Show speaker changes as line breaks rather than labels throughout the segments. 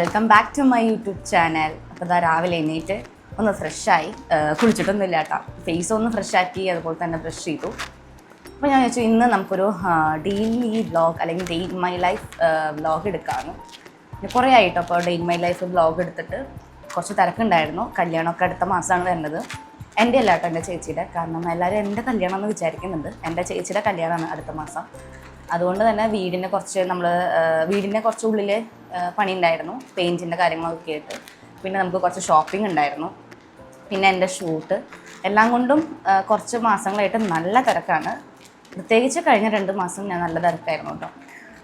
Welcome back to my YouTube channel അപ്പോൾ ഇതാ രാവിലെ എണീറ്റ് ഒന്ന് ഫ്രഷായി കുളിച്ചിട്ടൊന്നുമില്ല കേട്ടോ. ഫേസ് ഒന്ന് ഫ്രഷാക്കി അതുപോലെ തന്നെ ബ്രഷ് ചെയ്തു. അപ്പോൾ ഞാൻ ചോദിച്ചു ഇന്ന് നമുക്കൊരു ഡെയിലി വ്ളോഗ് അല്ലെങ്കിൽ day in my life vlog എടുക്കാമെന്ന് കുറേ ആയിട്ടോ അപ്പോൾ day in my life vlog എടുത്തിട്ട് കുറച്ച് തിരക്കുണ്ടായിരുന്നു. കല്യാണമൊക്കെ അടുത്ത മാസമാണ് വരുന്നത്. എന്റെ അല്ല കേട്ടോ എന്റെ ചേച്ചിയുടെ. കാരണം എല്ലാവരും എന്റെ കല്യാണം എന്ന് വിചാരിക്കുന്നുണ്ട്. എന്റെ ചേച്ചിയുടെ കല്യാണമാണ് അടുത്ത മാസം. അതുകൊണ്ട് തന്നെ വീടിനെ കുറച്ച് നമ്മൾ വീടിന്റെ കുറച്ച് ഉള്ളിൽ പണി ഉണ്ടായിരുന്നു പെയിന്റിന്റെ കാര്യങ്ങളൊക്കെ ആയിട്ട് പിന്നെ നമുക്ക് കുറച്ച് ഷോപ്പിംഗ് ഉണ്ടായിരുന്നു. പിന്നെ എന്റെ ഷൂട്ട് എല്ലാം കൊണ്ടും കുറച്ച് മാസങ്ങളായിട്ട് നല്ല തിരക്കാണ്. പ്രത്യേകിച്ച് കഴിഞ്ഞ രണ്ട് മാസം ഞാൻ നല്ല തിരക്കായിരുന്നു കേട്ടോ.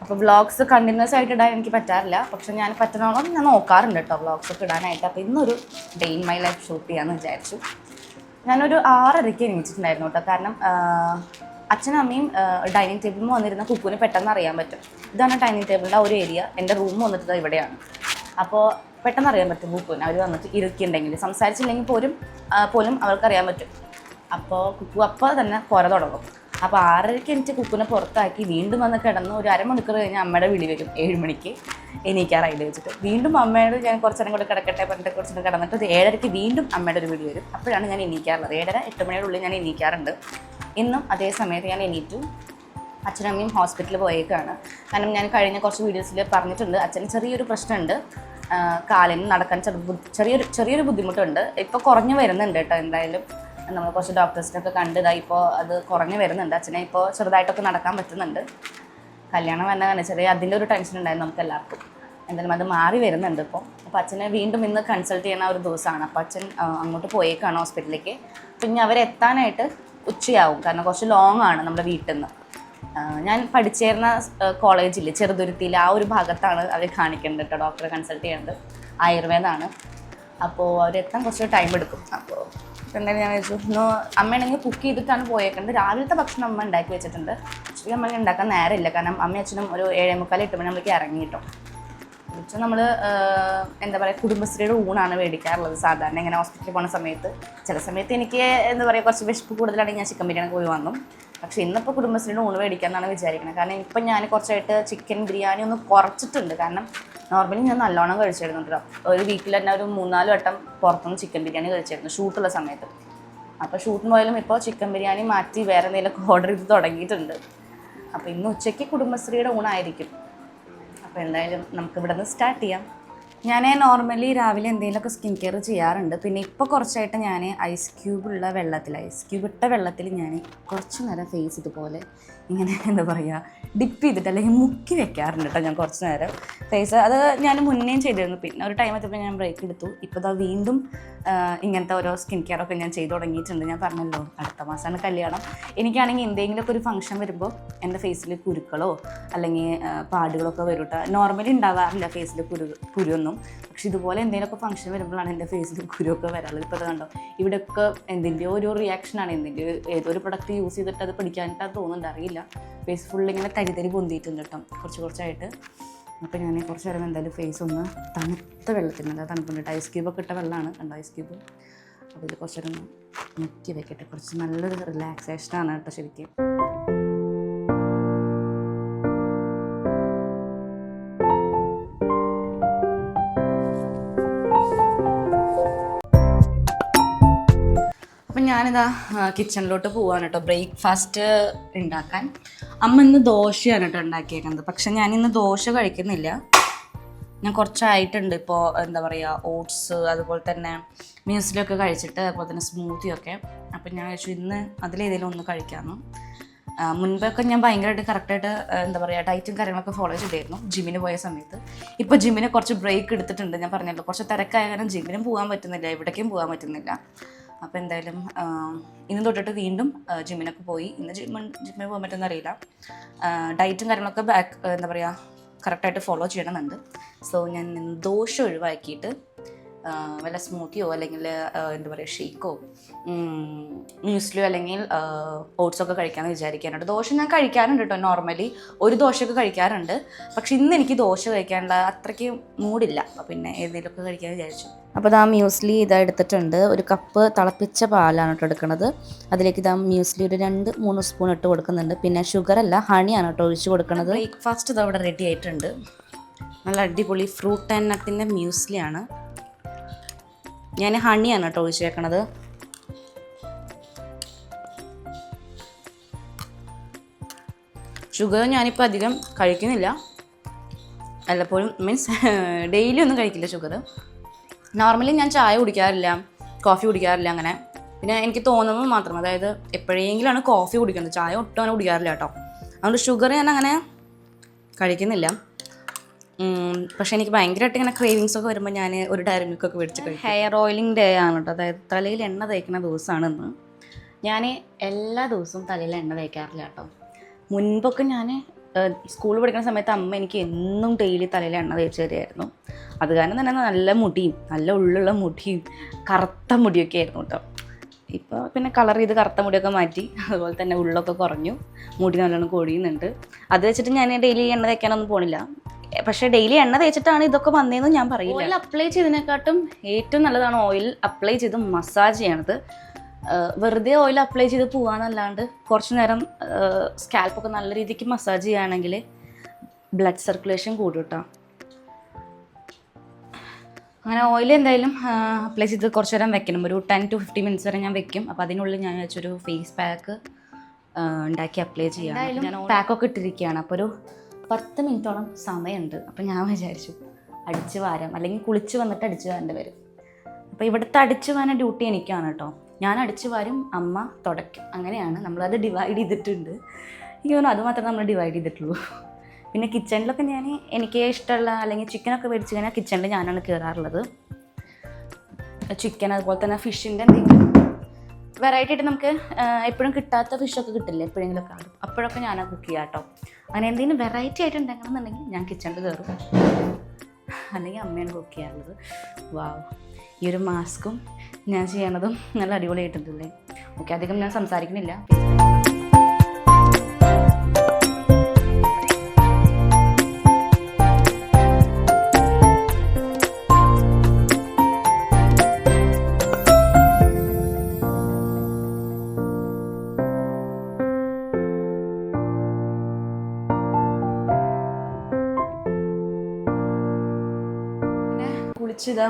അപ്പോൾ വ്ളോഗ്സ് കണ്ടിന്യൂസ് ആയിട്ട് ഇടാൻ എനിക്ക് പറ്റാറില്ല. പക്ഷെ ഞാൻ പറ്റുന്നോളം ഞാൻ നോക്കാറുണ്ട് കേട്ടോ വ്ളോഗ്സ് ഒക്കെ ഇടാനായിട്ട്. അപ്പോൾ ഇന്നൊരു day in my life shoot ചെയ്യാമെന്ന് വിചാരിച്ചു. ഞാനൊരു ആറരയ്ക്ക് എണീച്ചിട്ടുണ്ടായിരുന്നു കേട്ടോ. കാരണം അച്ഛനും അമ്മയും ഡൈനിങ് ടേബിളിൽ വന്നിരുന്ന കുക്കുവിന് പെട്ടെന്ന് അറിയാൻ പറ്റും. ഇതാണ് ഡൈനിങ് ടേബിളിന്റെ ഒരു ഏരിയ എന്റെ റൂം വന്നിട്ട് ഇവിടെയാണ്. അപ്പോൾ പെട്ടെന്ന് അറിയാൻ പറ്റും കുക്കുവിന്. അവർ വന്നിട്ട് ഇരിക്കുന്നുണ്ടെങ്കിൽ. സംസാരിച്ചില്ലെങ്കിൽ പോലും പോലും അവർക്ക് അറിയാൻ പറ്റും. അപ്പോൾ കുക്കു അപ്പോൾ തന്നെ കുര തുടങ്ങും. അപ്പോൾ ആറരയ്ക്ക് എനിക്ക് കുക്കുനെ പുറത്താക്കി വീണ്ടും വന്ന് കിടന്ന് ഒരു അരമണിക്കൂർ കഴിഞ്ഞ് അമ്മയുടെ വിളി വരും ഏഴ് മണിക്ക് എണീക്കാറായിട്ട് വെച്ചിട്ട്. വീണ്ടും അമ്മയോട് ഞാൻ കുറച്ച് നേരം കൂടെ കിടക്കട്ടെ പറഞ്ഞിട്ട് കുറച്ച് നേരം കിടന്നിട്ട് ഒരു ഏഴരയ്ക്ക് വീണ്ടും അമ്മയുടെ ഒരു വിളി വരും. അപ്പോഴാണ് ഞാൻ എണീക്കാറുള്ളത്. ഏഴര എട്ട് മണിയുടെ ഉള്ളിൽ ഞാൻ എണീക്കാറുണ്ട്. ഇന്നും അതേ സമയത്ത് ഞാൻ എണീറ്റു. അച്ഛനും അമ്മയും ഹോസ്പിറ്റലിൽ പോയേക്കാണ്. കാരണം ഞാൻ കഴിഞ്ഞ കുറച്ച് വീഡിയോസിൽ പറഞ്ഞിട്ടുണ്ട് അച്ഛന് ചെറിയൊരു പ്രശ്നമുണ്ട്. കാലിന് നടക്കാൻ ചെറിയൊരു ചെറിയൊരു ബുദ്ധിമുട്ടുണ്ട്. ഇപ്പോൾ കുറഞ്ഞു വരുന്നുണ്ട് കേട്ടോ എന്തായാലും. നമ്മൾ കുറച്ച് ഡോക്ടേഴ്സിനൊക്കെ കണ്ടതായി ഇപ്പോൾ അത് കുറഞ്ഞു വരുന്നുണ്ട്. അച്ഛനെ ഇപ്പോൾ ചെറുതായിട്ടൊക്കെ നടക്കാൻ പറ്റുന്നുണ്ട്. കല്യാണം വന്നതാണ് ചെറിയ അതിന്റെ ഒരു ടെൻഷൻ ഉണ്ടായിരുന്നു നമുക്ക് എല്ലാവർക്കും. എന്തായാലും അത് മാറി വരുന്നുണ്ട് ഇപ്പോൾ അപ്പോൾ അച്ഛനെ വീണ്ടും ഇന്ന് കൺസൾട്ട് ചെയ്യുന്ന ഒരു ദിവസമാണ്. അപ്പോൾ അച്ഛൻ അങ്ങോട്ട് പോയേക്കാണ് ഹോസ്പിറ്റലിലേക്ക്. പിന്നെ അവരെത്താനായിട്ട് ഉച്ചയാവും. കാരണം കുറച്ച് ലോങ് ആണ് നമ്മുടെ വീട്ടിൽ നിന്ന് ഞാൻ പഠിച്ചേർന്ന കോളേജിൽ ചെറുതുരുത്തിയിൽ ആ ഒരു ഭാഗത്താണ് അവർ കാണിക്കേണ്ടത് കേട്ടോ ഡോക്ടറെ കൺസൾട്ട് ചെയ്യേണ്ടത്. ആയുർവേദമാണ് അപ്പോൾ അവരെത്താൻ കുറച്ച് ടൈം എടുക്കും. അപ്പോൾ എന്തായാലും ഞാൻ വെച്ചു ഇന്ന് അമ്മയാണെങ്കിൽ കുക്ക് ചെയ്തിട്ടാണ് പോയേക്കുന്നത് രാവിലത്തെ ഭക്ഷണം അമ്മ ഉണ്ടാക്കി വെച്ചിട്ടുണ്ട്. ഉച്ചയ്ക്ക് അമ്മ ഉണ്ടാക്കാൻ നേരമില്ല. കാരണം അമ്മയും അച്ഛനും ഒരു ഏഴേ മുക്കാൽ എട്ട് മണി നമ്മൾക്ക് ഇറങ്ങി കേട്ടോ ഉച്ച നമ്മൾ എന്താ പറയുക കുടുംബശ്രീയുടെ ഊണാണ് മേടിക്കാറുള്ളത് സാധാരണ. ഇങ്ങനെ ഹോസ്പിറ്റലിൽ പോകുന്ന സമയത്ത്. ചില സമയത്ത് എനിക്ക് എന്താ പറയുക കുറച്ച് വിശപ്പ് കൂടുതലാണെങ്കിൽ ഞാൻ ചിക്കൻ ബിരിയാണി പോയി വാങ്ങും. പക്ഷേ ഇന്നിപ്പോൾ കുടുംബശ്രീയുടെ ഊണ് മേടിക്കാമെന്നാണ് വിചാരിക്കുന്നത് കാരണം ഇപ്പം ഞാൻ കുറച്ചായിട്ട് ചിക്കൻ ബിരിയാണി ഒന്ന് കുറച്ചിട്ടുണ്ട്. കാരണം നോർമലി ഞാൻ നല്ലോണം കഴിച്ചിരുന്നു കേട്ടോ. ഒരു വീക്കിൽ തന്നെ ഒരു മൂന്നാൽ വട്ടം പുറത്തുനിന്ന് ചിക്കൻ ബിരിയാണി കഴിച്ചിരുന്നു ഷൂട്ടുള്ള സമയത്ത്. അപ്പോൾ ഷൂട്ടിന് പോയാലും ഇപ്പോൾ ചിക്കൻ ബിരിയാണി മാറ്റി വേറെ എന്തെങ്കിലുമൊക്കെ ഓർഡർ ചെയ്ത് തുടങ്ങിയിട്ടുണ്ട്. അപ്പോൾ ഇന്ന് ഉച്ചയ്ക്ക് കുടുംബശ്രീയുടെ ഊണായിരിക്കും. അപ്പോൾ എന്തായാലും നമുക്ക് ഇവിടെ നിന്ന് സ്റ്റാർട്ട് ചെയ്യാം. ഞാൻ നോർമലി രാവിലെ എന്തെങ്കിലുമൊക്കെ സ്കിൻ കെയർ ചെയ്യാറുണ്ട്. പിന്നെ ഇപ്പോൾ കുറച്ചായിട്ട് ഞാൻ ഐസ് ക്യൂബുള്ള വെള്ളത്തിൽ ഐസ് ക്യൂബ് ഇട്ട വെള്ളത്തിൽ ഞാൻ കുറച്ച് നേരം ഫേസ് ഇതുപോലെ ഇങ്ങനെ എന്താ പറയുക ഡിപ്പ് ചെയ്തിട്ട് അല്ലെങ്കിൽ മുക്കി വെക്കാറുണ്ട് കേട്ടോ ഞാൻ കുറച്ച് നേരം. ഫേസ് അത് ഞാൻ മുന്നേയും ചെയ്തിരുന്നു. പിന്നെ ഒരു ടൈം എത്തിയപ്പോൾ ഞാൻ ബ്രേക്ക് എടുത്തു. ഇപ്പോൾ ഇതാ വീണ്ടും ഇങ്ങനത്തെ ഓരോ സ്കിൻ കെയർ ഒക്കെ ഞാൻ ചെയ്തു തുടങ്ങിയിട്ടുണ്ട്. ഞാൻ പറഞ്ഞല്ലോ അടുത്ത മാസമാണ് കല്യാണം. എനിക്കാണെങ്കിൽ എന്തെങ്കിലുമൊക്കെ ഒരു ഫംഗ്ഷൻ വരുമ്പോൾ എന്റെ ഫേസിൽ കുരുക്കളോ അല്ലെങ്കിൽ പാടുകളൊക്കെ വരും കേട്ടോ നോർമലി ഉണ്ടാവാറില്ല ഫേസിൽ കുരു കുരുവൊന്നും പക്ഷെ ഇതുപോലെ എന്തെങ്കിലുമൊക്കെ ഫംഗ്ഷൻ വരുമ്പോഴാണ് എന്റെ ഫേസിൽ കുരുവൊക്കെ വരാറുള്ളത് ഇപ്പോൾ അത് കണ്ടോ ഇവിടെയൊക്കെ എന്തിന്റെയോ ഒരു റിയാക്ഷനാണ് എന്തിന്റെയോ ഏതൊരു പ്രൊഡക്റ്റ് യൂസ് ചെയ്തിട്ട് അത് പിടിക്കാനായിട്ട് തോന്നുന്നുണ്ട് അറിയില്ല. ഫേസ് ഫുൾ ഇങ്ങനെ തരി തരി പൊന്തിയിട്ടുണ്ട് കേട്ടോ കുറച്ച് കുറച്ചായിട്ട്. അപ്പോൾ ഞാൻ കുറച്ച് നേരം എന്തായാലും ഫേസ് ഒന്ന് തണുത്ത വെള്ളത്തിൽ നല്ല തണുപ്പുണ്ട് ഐസ് ക്യൂബൊക്കെ ഇട്ട വെള്ളമാണ് കണ്ടോ ഐസ് ക്യൂബ് അപ്പോൾ ഇത് കുറച്ച് നേരം ഒന്ന് മുക്കി വെക്കട്ടെ. കുറച്ച് നല്ലൊരു റിലാക്സേഷനാണ് കേട്ടോ ശരിക്കും. ഞാനിതാ കിച്ചണിലോട്ട് പോവാണ് കേട്ടോ ബ്രേക്ക്ഫാസ്റ്റ് ഉണ്ടാക്കാൻ അമ്മ ഇന്ന് ദോശയാണ് കേട്ടോ ഉണ്ടാക്കിയേക്കുന്നത് പക്ഷെ ഞാൻ ഇന്ന് ദോശ കഴിക്കുന്നില്ല. ഞാൻ കുറച്ചായിട്ടുണ്ട് ഇപ്പോൾ എന്താ പറയുക ഓട്സ് അതുപോലെ തന്നെ മ്യൂസിലൊക്കെ കഴിച്ചിട്ട് അതുപോലെ തന്നെ സ്മൂത്തിയൊക്കെ അപ്പം ഞാൻ കഴിച്ചു ഇന്ന് അതിലേതെങ്കിലും ഒന്ന് കഴിക്കാമെന്ന് മുൻപൊക്കെ ഞാൻ ഭയങ്കരമായിട്ട് കറക്റ്റായിട്ട് എന്താ പറയുക ഡയറ്റും കാര്യങ്ങളൊക്കെ ഫോളോ ചെയ്തിരുന്നു ജിമ്മിന് പോയ സമയത്ത്. ഇപ്പോൾ ജിമ്മിന് കുറച്ച് ബ്രേക്ക് എടുത്തിട്ടുണ്ട്. ഞാൻ പറഞ്ഞല്ലോ കുറച്ച് തിരക്കായ കാരണം ജിമ്മിനും പോകാൻ പറ്റുന്നില്ല എവിടേക്കും പോകാൻ പറ്റുന്നില്ല. അപ്പോൾ എന്തായാലും ഇന്ന് തൊട്ടിട്ട് വീണ്ടും ജിമ്മിനൊക്കെ പോയി. ഇന്ന് ജിമ്മിൽ ജിമ്മിന് പോകാൻ പറ്റുമെന്ന് അറിയില്ല. ഡയറ്റും കാര്യങ്ങളൊക്കെ ബാക്ക് എന്താ പറയുക കറക്റ്റായിട്ട് ഫോളോ ചെയ്യണമെന്നുണ്ട്. സോ ഞാൻ ദോഷം ഒഴിവാക്കിയിട്ട് വല്ല സ്മൂത്തിയോ അല്ലെങ്കിൽ എന്താ പറയുക ഷേക്കോ മ്യൂസ്ലിയോ അല്ലെങ്കിൽ ഓട്സ് ഒക്കെ കഴിക്കാമെന്ന് വിചാരിക്കാനുണ്ട് ദോശ ഞാൻ കഴിക്കാറുണ്ട് കേട്ടോ നോർമലി ഒരു ദോശയൊക്കെ കഴിക്കാറുണ്ട്. പക്ഷെ ഇന്ന് എനിക്ക് ദോശ കഴിക്കാനുള്ള അത്രയ്ക്ക് മൂടില്ല. അപ്പോൾ പിന്നെ ഏതെങ്കിലുമൊക്കെ കഴിക്കാൻ വിചാരിച്ചു. അപ്പോൾ ഇതാ മ്യൂസ്ലി ഇതാ എടുത്തിട്ടുണ്ട്. ഒരു കപ്പ് തിളപ്പിച്ച പാലാണ് കേട്ടോ എടുക്കുന്നത് അതിലേക്ക് ഇതാ മ്യൂസ്ലി ഒരു രണ്ട് മൂന്ന് സ്പൂൺ ഇട്ട് കൊടുക്കുന്നുണ്ട്. പിന്നെ ഷുഗർ അല്ല ഹണിയാണ് കേട്ടോ ഒഴിച്ച് കൊടുക്കുന്നത് ബ്രേക്ക്ഫാസ്റ്റ് ഇത് അവിടെ റെഡി ആയിട്ടുണ്ട്. നല്ല അടിപൊളി ഫ്രൂട്ട് ആൻഡ് നട്ടിന്റെ മ്യൂസ്ലിയാണ് ഞാൻ ഹണിയാണ് കേട്ടോ ഒഴിച്ചേക്കണത്. ഷുഗർ ഞാനിപ്പോൾ അധികം കഴിക്കുന്നില്ല. വല്ലപ്പോഴും മീൻസ് ഡെയിലി ഒന്നും കഴിക്കില്ല ഷുഗർ നോർമലി ഞാൻ ചായ കുടിക്കാറില്ല കോഫി കുടിക്കാറില്ല അങ്ങനെ. പിന്നെ എനിക്ക് തോന്നുന്നത് മാത്രം അതായത് എപ്പോഴെങ്കിലാണ് കോഫി കുടിക്കുന്നത്. ചായ ഒട്ടും അങ്ങനെ കുടിക്കാറില്ല കേട്ടോ. അതുകൊണ്ട് ഷുഗർ ഞാൻ അങ്ങനെ കഴിക്കുന്നില്ല. പക്ഷേ എനിക്ക് ഭയങ്കരമായിട്ട് ഇങ്ങനെ ക്രേവിങ്സ് ഒക്കെ വരുമ്പോൾ ഞാൻ ഒരു ഡയറി ഒക്കെ മേടിച്ച് കഴിക്കും. ഹെയർ ഓയിലിംഗ് ഡേ ആണ് കേട്ടോ. അതായത് തലയിൽ എണ്ണ തേക്കുന്ന ദിവസമാണ് ഇന്ന്. ഞാൻ എല്ലാ ദിവസവും തലയിൽ എണ്ണ തേക്കാറില്ല കേട്ടോ. മുൻപൊക്കെ ഞാൻ സ്കൂളിൽ പഠിക്കുന്ന സമയത്ത് അമ്മ എനിക്ക് എന്നും ഡെയിലി തലയിൽ എണ്ണ തേച്ച് തരുമായിരുന്നു. അത് കാരണം തന്നെ നല്ല മുടിയും നല്ല ഉള്ളുള്ള മുടിയും കറുത്ത മുടിയൊക്കെ ആയിരുന്നു കേട്ടോ. ഇപ്പോൾ പിന്നെ കളർ ചെയ്ത് കറുത്ത മുടിയൊക്കെ മാറ്റി അതുപോലെ തന്നെ ഉള്ളൊക്കെ കുറഞ്ഞു. മുടി നല്ലോണം കൊഴിയുന്നുണ്ട്. അത് വെച്ചിട്ട് ഞാൻ ഡെയിലി എണ്ണ തേക്കാനൊന്നും പോണില്ല. പക്ഷേ ഡെയിലി എണ്ണ തേച്ചിട്ടാണ് ഇതൊക്കെ വന്നതെന്ന് ഞാൻ പറയില്ല. ഓയിൽ അപ്ലൈ ചെയ്തതിനെക്കാട്ടും ഏറ്റവും നല്ലതാണ് ഓയിൽ അപ്ലൈ ചെയ്ത് മസാജ് ചെയ്യണത്. വെറുതെ ഓയിൽ അപ്ലൈ ചെയ്ത് പോവാന്നല്ലാണ്ട് കുറച്ച് നേരം സ്കാൽപ്പൊക്കെ നല്ല രീതിക്ക് മസാജ് ചെയ്യുകയാണെങ്കിൽ ബ്ലഡ് സർക്കുലേഷൻ കൂടും കേട്ടോ അങ്ങനെ ഓയിൽ എന്തായാലും അപ്ലൈ ചെയ്ത് കുറച്ച് നേരം വെക്കണം. ഒരു ടെൻ ടു ഫിഫ്റ്റി മിനിറ്റ്സ് വരെ ഞാൻ വെക്കും. അപ്പോൾ അതിനുള്ളിൽ ഞാൻ വെച്ചൊരു ഫേസ് പാക്ക് ഉണ്ടാക്കി അപ്ലൈ ചെയ്യാം. ഞാൻ പാക്കൊക്കെ ഇട്ടിരിക്കുകയാണ്. അപ്പോൾ ഒരു പത്ത് മിനിറ്റോളം സമയമുണ്ട്. അപ്പം ഞാൻ വിചാരിച്ചു അടിച്ച് വാരം. അല്ലെങ്കിൽ കുളിച്ച് വന്നിട്ട് അടിച്ച് വാരേണ്ടി വരും. അപ്പോൾ ഇവിടുത്തെ അടിച്ച് വാരുന്ന ഡ്യൂട്ടി എനിക്കാണ് കേട്ടോ ഞാൻ അടിച്ച് വാരും അമ്മ തുടയ്ക്കും. അങ്ങനെയാണ് നമ്മളത് ഡിവൈഡ് ചെയ്തിട്ടുണ്ട്. എനിക്ക് തോന്നുന്നു അത് മാത്രമേ നമ്മൾ ഡിവൈഡ് ചെയ്തിട്ടുള്ളൂ. പിന്നെ കിച്ചണിലൊക്കെ ഞാൻ എനിക്ക് ഇഷ്ടമുള്ള അല്ലെങ്കിൽ ചിക്കനൊക്കെ മേടിച്ച് കഴിഞ്ഞാൽ കിച്ചണിൽ ഞാനാണ് കയറാറുള്ളത് ചിക്കൻ അതുപോലെ തന്നെ ഫിഷിന്റെ എന്തെങ്കിലും വെറൈറ്റി ആയിട്ട് നമുക്ക് എപ്പോഴും കിട്ടാത്ത ഫിഷൊക്കെ കിട്ടില്ലേ എപ്പോഴെങ്കിലുമൊക്കെ കാണും അപ്പോഴൊക്കെ ഞാൻ കുക്ക് ചെയ്യാം കേട്ടോ അങ്ങനെ എന്തെങ്കിലും വെറൈറ്റി ആയിട്ട് ഉണ്ടാക്കണമെന്നുണ്ടെങ്കിൽ ഞാൻ കിച്ചണിൽ കയറും അല്ലെങ്കിൽ അമ്മയാണ് കുക്ക് ചെയ്യാറുള്ളത്. വാവ് ഈ ഒരു മാസ്കും ഞാൻ ചെയ്യണതും നല്ല അടിപൊളിയായിട്ടുണ്ടല്ലേ ഓക്കെ അധികം ഞാൻ സംസാരിക്കുന്നില്ല.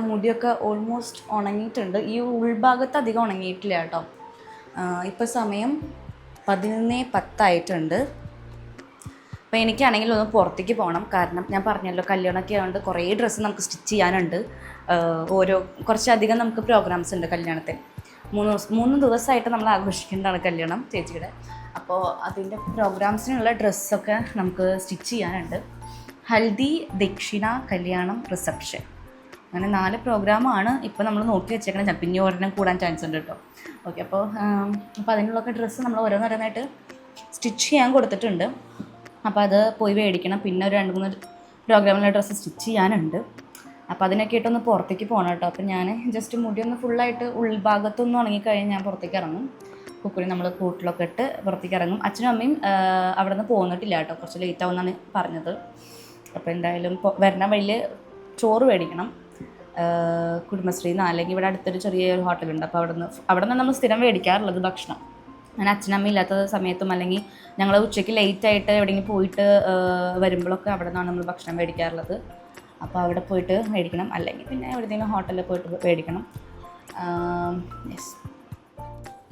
മുടിയൊക്കെ ഓൾമോസ്റ്റ് ഉണങ്ങിയിട്ടുണ്ട്. ഈ ഉൾഭാഗത്ത് അധികം ഉണങ്ങിയിട്ടില്ല കേട്ടോ. ഇപ്പോൾ സമയം പതിനൊന്ന് പത്തായിട്ടുണ്ട്. അപ്പോൾ എനിക്കാണെങ്കിൽ ഒന്ന് പുറത്തേക്ക് പോകണം. കാരണം ഞാൻ പറഞ്ഞല്ലോ കല്യാണമൊക്കെ ആയതുകൊണ്ട് കുറേ ഡ്രസ്സ് നമുക്ക് സ്റ്റിച്ച് ചെയ്യാനുണ്ട്. ഓരോ കുറച്ചധികം നമുക്ക് പ്രോഗ്രാംസ് ഉണ്ട് കല്യാണത്തിന് മൂന്ന് ദിവസം മൂന്ന് ദിവസമായിട്ട് നമ്മൾ ആഘോഷിക്കേണ്ടതാണ് കല്യാണം ചേച്ചിയുടെ. അപ്പോൾ അതിന്റെ പ്രോഗ്രാംസിനുള്ള ഡ്രസ്സൊക്കെ നമുക്ക് സ്റ്റിച്ച് ചെയ്യാനുണ്ട്. ഹൽദി ദക്ഷിണ കല്യാണം റിസപ്ഷൻ അങ്ങനെ നാല് പ്രോഗ്രാമാണ് ഇപ്പോൾ നമ്മൾ നോക്കി വെച്ചേക്കണത്. ഞാൻ പിന്നെ ഒരെണ്ണം കൂടാൻ ചാൻസ് ഉണ്ട് കേട്ടോ ഓക്കെ അപ്പോൾ അപ്പോൾ അതിനുള്ളൊക്കെ ഡ്രസ്സ് നമ്മൾ ഓരോന്നോരോന്നായിട്ട് സ്റ്റിച്ച് ചെയ്യാൻ കൊടുത്തിട്ടുണ്ട്. അപ്പോൾ അത് പോയി മേടിക്കണം. പിന്നെ ഒരു രണ്ട് മൂന്ന് പ്രോഗ്രാമിലെ ഡ്രസ്സ് സ്റ്റിച്ച് ചെയ്യാനുണ്ട്. അപ്പോൾ അതിനൊക്കെ ഇട്ടൊന്ന് പുറത്തേക്ക് പോകണം കേട്ടോ അപ്പോൾ ഞാൻ ജസ്റ്റ് മുടി ഒന്ന് ഫുള്ളായിട്ട് ഉൾഭാഗത്തൊന്നും ഉണങ്ങിക്കഴിഞ്ഞ് ഞാൻ പുറത്തേക്ക് ഇറങ്ങും. കുക്കുരി നമ്മൾ കൂട്ടിലൊക്കെ ഇട്ട് പുറത്തേക്ക് ഇറങ്ങും. അച്ഛനും അമ്മയും അവിടെ നിന്ന് പോന്നിട്ടില്ല കേട്ടോ കുറച്ച് ലേറ്റ് ആവുമെന്നാണ് പറഞ്ഞത്. അപ്പോൾ എന്തായാലും വരണ വഴിയിൽ ചോറ് മേടിക്കണം. ആഹ് കുടുംബശ്രീന്ന് അല്ലെങ്കിൽ ഇവിടെ അടുത്തൊരു ചെറിയൊരു ഹോട്ടലുണ്ട്. അപ്പോൾ അവിടെ നിന്ന് അവിടെ നിന്ന് നമ്മൾ സ്ഥിരം മേടിക്കാറുള്ളത് ഭക്ഷണം. ഞാൻ അച്ഛനമ്മ ഇല്ലാത്ത സമയത്തും അല്ലെങ്കിൽ ഞങ്ങൾ ഉച്ചയ്ക്ക് ലേറ്റ് ആയിട്ട് എവിടെയെങ്കിലും പോയിട്ട് വരുമ്പോഴൊക്കെ അവിടെ നിന്നാണ് നമ്മൾ ഭക്ഷണം മേടിക്കാറുള്ളത്. അപ്പോൾ അവിടെ പോയിട്ട് മേടിക്കണം. അല്ലെങ്കിൽ പിന്നെ എവിടെയെങ്കിലും ഹോട്ടലിൽ പോയിട്ട് മേടിക്കണം. യെസ്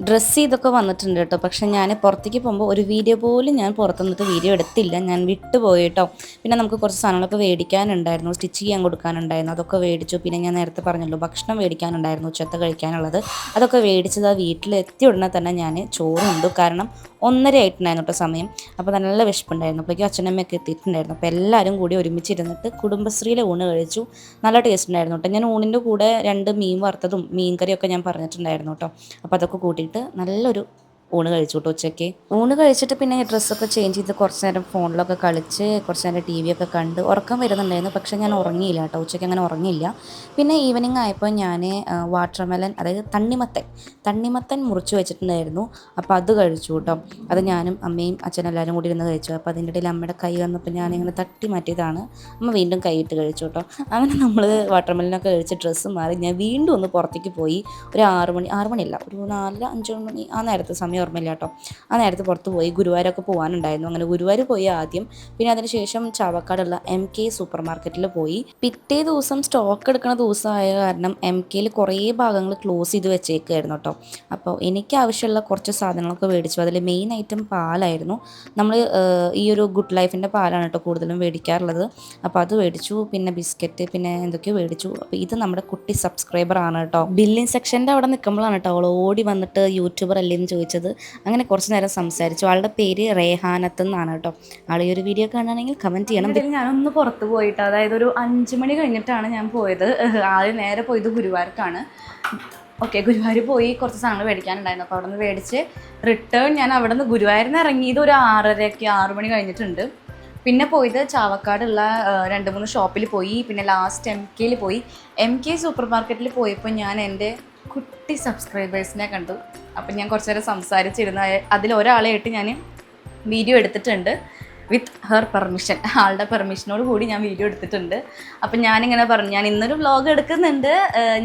ഡ്രസ്സ് ഇതൊക്കെ വന്നിട്ടുണ്ട് കേട്ടോ. പക്ഷേ ഞാൻ പുറത്തേക്ക് പോകുമ്പോൾ ഒരു വീഡിയോ പോലും ഞാൻ പുറത്തു നിന്നിട്ട് വീഡിയോ എടുത്തില്ല. ഞാൻ വിട്ടുപോയി കേട്ടോ. പിന്നെ നമുക്ക് കുറച്ച് സാധനങ്ങളൊക്കെ മേടിക്കാനുണ്ടായിരുന്നു സ്റ്റിച്ച് ചെയ്യാൻ കൊടുക്കാനുണ്ടായിരുന്നു. അതൊക്കെ മേടിച്ചു പിന്നെ ഞാൻ നേരത്തെ പറഞ്ഞല്ലോ ഭക്ഷണം മേടിക്കാനുണ്ടായിരുന്നു ഉച്ചത്തെ കഴിക്കാനുള്ളത്. അതൊക്കെ മേടിച്ചത് ആ വീട്ടിലെത്തിയ ഉടനെ തന്നെ ഞാൻ ചോറുണ്ടു കാരണം ഒന്നര ആയിട്ടുണ്ടായിരുന്നു കേട്ടോ സമയം. അപ്പോൾ നല്ല വിശപ്പുണ്ടായിരുന്നു. അപ്പോഴേക്കും അച്ഛനമ്മയൊക്കെ എത്തിയിട്ടുണ്ടായിരുന്നു. അപ്പോൾ എല്ലാവരും കൂടി ഒരുമിച്ചിരുന്നിട്ട് കുടുംബശ്രീയിലെ ഊണ് കഴിച്ചു. നല്ല ടേസ്റ്റ് ഉണ്ടായിരുന്നു കേട്ടോ. ഞാൻ ഊണിന്റെ കൂടെ രണ്ട് മീൻ വറുത്തതും മീൻ കറിയൊക്കെ ഞാൻ പറഞ്ഞിട്ടുണ്ടായിരുന്നു കേട്ടോ. അപ്പോൾ അതൊക്കെ കൂട്ടിയിട്ട് നല്ലൊരു ഊണ് കഴിച്ചു ഉച്ചയ്ക്ക്? ഊണ് കഴിച്ചിട്ട് പിന്നെ ഡ്രസ്സൊക്കെ ചേഞ്ച് ചെയ്ത് കുറച്ച് നേരം ഫോണിലൊക്കെ കളിച്ച് കുറച്ച് നേരം ടി വി ഒക്കെ കണ്ട് ഉറക്കം വരുന്നുണ്ടായിരുന്നു. പക്ഷേ ഞാൻ ഉറങ്ങിയില്ല കേട്ടോ. ഉച്ചയ്ക്ക് അങ്ങനെ ഉറങ്ങിയില്ല. പിന്നെ ഈവനിങ് ആയപ്പോൾ ഞാൻ വാട്ടർമെലൻ അതായത് തണ്ണിമത്തൻ തണ്ണിമത്തൻ മുറിച്ച് വെച്ചിട്ടുണ്ടായിരുന്നു. അപ്പോൾ അത് കഴിച്ചു കേട്ടോ. അത് ഞാനും അമ്മയും അച്ഛനും എല്ലാവരും കൂടി ഇരുന്ന് കഴിച്ചു. അപ്പോൾ അതിന്റെ ഇടയിൽ അമ്മയുടെ കൈ വന്നപ്പോൾ ഞാനിങ്ങനെ തട്ടി മാറ്റിയതാണ്. അമ്മ വീണ്ടും കൈയിട്ട് കഴിച്ചു കേട്ടോ. അങ്ങനെ നമ്മൾ വാട്ടർമെലനൊക്കെ കഴിച്ച് ഡ്രസ്സ് മാറി ഞാൻ വീണ്ടും ഒന്ന് പുറത്തേക്ക് പോയി. ഒരു ആറ് മണി ആറ് മണിയല്ല ഒരു നാല് അഞ്ച് മണി ആ നേരത്തെ സമയം ഓർമ്മയില്ല കേട്ടോ. ആ നേരത്ത് പുറത്ത് പോയി ഗുരുവായൂരൊക്കെ പോകാനുണ്ടായിരുന്നു അങ്ങനെ ഗുരുവായൂർ പോയി ആദ്യം. പിന്നെ അതിനുശേഷം ചാവക്കാടുള്ള എം കെ സൂപ്പർ മാർക്കറ്റിൽ പോയി. പിറ്റേ ദിവസം സ്റ്റോക്ക് എടുക്കുന്ന ദിവസമായ കാരണം എം കെയിൽ കുറേ ഭാഗങ്ങൾ ക്ലോസ് ചെയ്ത് വെച്ചേക്കായിരുന്നു കേട്ടോ. അപ്പോൾ എനിക്ക് ആവശ്യമുള്ള കുറച്ച് സാധനങ്ങളൊക്കെ മേടിച്ചു. അതിൽ മെയിൻ ഐറ്റം പാലായിരുന്നു. നമ്മൾ ഈ ഒരു ഗുഡ് ലൈഫിന്റെ പാലാണ് കേട്ടോ കൂടുതലും മേടിക്കാറുള്ളത്. അപ്പോൾ അത് മേടിച്ചു. പിന്നെ ബിസ്ക്കറ്റ് പിന്നെ എന്തൊക്കെയോ മേടിച്ചു. അപ്പോൾ ഇത് നമ്മുടെ കുട്ടി സബ്സ്ക്രൈബർ ആണ് കേട്ടോ. ബില്ലിംഗ് സെക്ഷന്റെ അവിടെ നിൽക്കുമ്പോഴാണ് കേട്ടോ അവൾ ഓടി വന്നിട്ട് യൂട്യൂബർ അല്ലേ എന്ന് ചോദിച്ചത്. അങ്ങനെ കുറച്ച് നേരം സംസാരിച്ചു. ആളുടെ പേര് റേഹാനത്ത് എന്നാണ് കേട്ടോ. ആൾ ഈ ഒരു വീഡിയോ കാണുകയാണെങ്കിൽ കമന്റ് ചെയ്യണം.
ഞാനൊന്ന് പുറത്ത് പോയിട്ട് അതായത് ഒരു അഞ്ച് മണി കഴിഞ്ഞിട്ടാണ് ഞാൻ പോയത്. ആദ്യം നേരെ പോയത് ഗുരുവായൂർക്കാണ്. ഓക്കെ ഗുരുവായൂർ പോയി കുറച്ച് സാധനങ്ങൾ മേടിക്കാനുണ്ടായിരുന്നു. അപ്പോൾ അവിടെ നിന്ന് മേടിച്ച് റിട്ടേൺ ഞാൻ അവിടെ നിന്ന് ഗുരുവായൂരിൽ നിന്ന് ഇറങ്ങിയത് ഒരു ആറരയൊക്കെ ആറ് മണി കഴിഞ്ഞിട്ടുണ്ട്. പിന്നെ പോയത് ചാവക്കാടുള്ള രണ്ട് മൂന്ന് ഷോപ്പിൽ പോയി. പിന്നെ ലാസ്റ്റ് എം കെയിൽ പോയി. എം കെ സൂപ്പർ മാർക്കറ്റിൽ പോയപ്പോൾ ഞാൻ എന്റെ കുട്ടി സബ്സ്ക്രൈബേഴ്സിനെ കണ്ടു. അപ്പം ഞാൻ കുറച്ച് നേരം സംസാരിച്ചിരുന്ന അതിൽ ഒരാളെയായിട്ട് ഞാൻ വീഡിയോ എടുത്തിട്ടുണ്ട് വിത്ത് ഹെർ പെർമിഷൻ. ആളുടെ പെർമിഷനോട് കൂടി ഞാൻ വീഡിയോ എടുത്തിട്ടുണ്ട്. അപ്പം ഞാനിങ്ങനെ പറഞ്ഞു ഞാൻ ഇന്നൊരു വ്ലോഗ് എടുക്കുന്നുണ്ട്.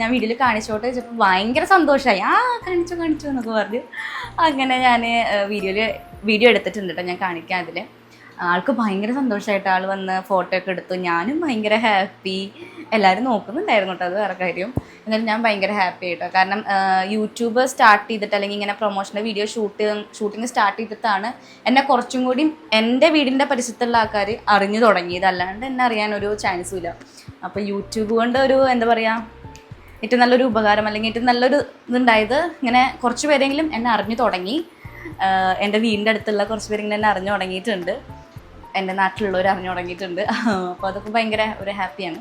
ഞാൻ വീഡിയോയിൽ കാണിച്ചോട്ടെ? ചോദിച്ചപ്പോൾ ഭയങ്കര സന്തോഷമായി. ആ കാണിച്ചു കാണിച്ചു എന്നൊക്കെ പറഞ്ഞു. അങ്ങനെ ഞാൻ വീഡിയോയിൽ വീഡിയോ എടുത്തിട്ടുണ്ട് കേട്ടോ ഞാൻ കാണിക്കാം അതിൽ. ആൾക്ക് ഭയങ്കര സന്തോഷമായിട്ട് ആൾ വന്ന് ഫോട്ടോ ഒക്കെ എടുത്തു. ഞാനും ഭയങ്കര ഹാപ്പി. എല്ലാവരും നോക്കുന്നുണ്ടായിരുന്നു കേട്ടോ അത് വേറെ കാര്യം. എന്നാലും ഞാൻ ഭയങ്കര ഹാപ്പി ആയിട്ടോ. കാരണം യൂട്യൂബ് സ്റ്റാർട്ട് ചെയ്തിട്ട് അല്ലെങ്കിൽ ഇങ്ങനെ പ്രൊമോഷന്റെ വീഡിയോ ഷൂട്ട് ഷൂട്ടിങ് സ്റ്റാർട്ട് ചെയ്തിട്ടാണ് എന്നെ കുറച്ചും കൂടി എന്റെ വീടിന്റെ പരിസരത്തുള്ള ആൾക്കാർ അറിഞ്ഞു തുടങ്ങിയത്. അല്ലാണ്ട് എന്നെ അറിയാനൊരു ചാൻസും ഇല്ല. അപ്പോൾ യൂട്യൂബ് കൊണ്ട് ഒരു എന്താ പറയുക ഏറ്റവും നല്ലൊരു ഉപകാരം അല്ലെങ്കിൽ ഏറ്റവും നല്ലൊരു ഇതുണ്ടായത് ഇങ്ങനെ കുറച്ച് പേരെങ്കിലും എന്നെ അറിഞ്ഞു തുടങ്ങി. എന്റെ വീടിന്റെ അടുത്തുള്ള കുറച്ച് പേരെങ്കിലും എന്നെ അറിഞ്ഞു തുടങ്ങിയിട്ടുണ്ട്. എന്റെ നാട്ടിലുള്ളവർ അറിഞ്ഞു തുടങ്ങിയിട്ടുണ്ട്. അപ്പോൾ അതൊക്കെ ഭയങ്കര ഒരു ഹാപ്പിയാണ്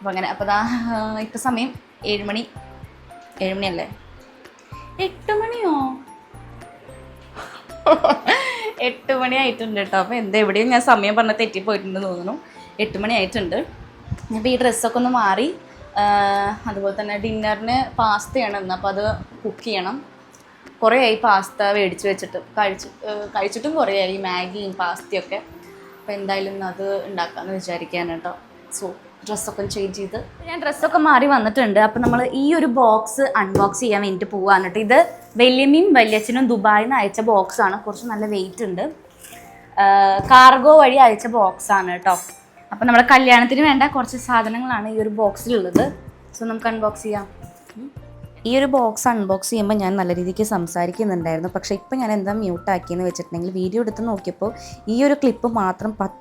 അപ്പോൾ അങ്ങനെ അപ്പോൾ ദാ ഇപ്പം സമയം ഏഴ് മണി എട്ട് മണിയോ? എട്ട് മണി ആയിട്ടുണ്ട് കേട്ടോ. അപ്പോൾ എന്താ എവിടെയും ഞാൻ സമയം പറഞ്ഞ തെറ്റിപ്പോയിട്ടുണ്ടെന്ന് തോന്നുന്നു. എട്ട് മണി ആയിട്ടുണ്ട്. അപ്പോൾ ഈ ഡ്രസ്സൊക്കെ ഒന്ന് മാറി അതുപോലെ തന്നെ ഡിന്നറിന് പാസ്തയാണ് ഇന്ന്. അപ്പോൾ അത് കുക്ക് ചെയ്യണം. കുറേ ആയി പാസ്ത മേടിച്ച് വെച്ചിട്ട് കഴിച്ച് കഴിച്ചിട്ടും കുറേ ആയി. മാഗിയും പാസ്തയൊക്കെ അപ്പോൾ എന്തായാലും അത് ഉണ്ടാക്കാമെന്ന് കേട്ടോ. സോ ഡ്രസ്സൊക്കെ ചേഞ്ച് ചെയ്ത്. ഞാൻ ഡ്രസ്സൊക്കെ മാറി വന്നിട്ടുണ്ട്. അപ്പം നമ്മൾ ഈ ഒരു ബോക്സ് അൺബോക്സ് ചെയ്യാൻ വേണ്ടിയിട്ട് പോവാണ് കേട്ടോ ഇത് വല്യമ്മയും വല്യച്ഛനും ദുബായിൽ നിന്ന് അയച്ച ബോക്സാണ് കുറച്ച് നല്ല വെയിറ്റ് ഉണ്ട്. കാർഗോ വഴി അയച്ച ബോക്സാണ് കേട്ടോ അപ്പം നമ്മുടെ കല്യാണത്തിന് വേണ്ട കുറച്ച് സാധനങ്ങളാണ് ഈ ഒരു ബോക്സിലുള്ളത് സോ നമുക്ക് അൺബോക്സ് ചെയ്യാം.
ഈ ഒരു ബോക്സ് അൺബോക്സ് ചെയ്യുമ്പോൾ ഞാൻ നല്ല രീതിക്ക് സംസാരിക്കുന്നുണ്ടായിരുന്നു. പക്ഷേ ഇപ്പം ഞാൻ എന്താ മ്യൂട്ടാക്കിയെന്ന് വെച്ചിട്ടുണ്ടെങ്കിൽ വീഡിയോ എടുത്ത് നോക്കിയപ്പോൾ ഈ ഒരു ക്ലിപ്പ് മാത്രം പത്ത്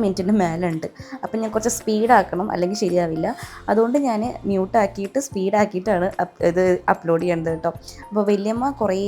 മിനിറ്റിന് മേലുണ്ട്. അപ്പം ഞാൻ കുറച്ച് സ്പീഡാക്കണം അല്ലെങ്കിൽ ശരിയാവില്ല. അതുകൊണ്ട് ഞാൻ മ്യൂട്ടാക്കിയിട്ട് സ്പീഡാക്കിയിട്ടാണ് ഇത് അപ്ലോഡ് ചെയ്യേണ്ടത് കേട്ടോ അപ്പോൾ വലിയമ്മ കുറേ